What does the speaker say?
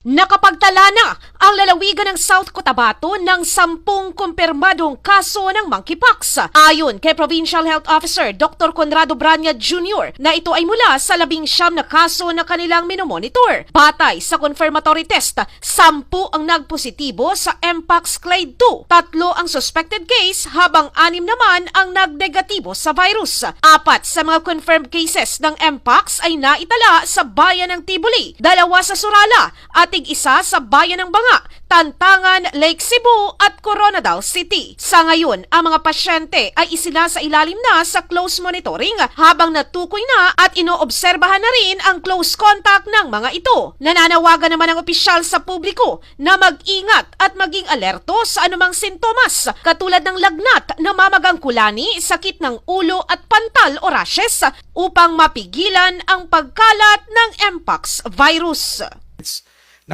Nakapagtala na ang lalawigan ng South Cotabato ng sampung kumpirmadong kaso ng monkeypox. Ayon kay Provincial Health Officer Dr. Conrado Branya Jr. na ito ay mula sa labing siyam na kaso na kanilang minomonitor. Batay sa confirmatory test, sampu ang nagpositibo sa Mpox Clade 2. Tatlo ang suspected case habang anim naman ang nagnegatibo sa virus. Apat sa mga confirmed cases ng Mpox ay naitala sa bayan ng Tibuli, dalawa sa Surala at tig-isa sa bayan ng Banga, Tantangan, Lake Cebu at Coronadal City. Sa ngayon, ang mga pasyente ay isina sa ilalim na sa close monitoring habang natukoy na at inoobserbahan na rin ang close contact ng mga ito. Nananawagan naman ang opisyal sa publiko na mag-ingat at maging alerto sa anumang sintomas katulad ng lagnat, namamagang kulani, sakit ng ulo at pantal o rashes upang mapigilan ang pagkalat ng Mpox virus.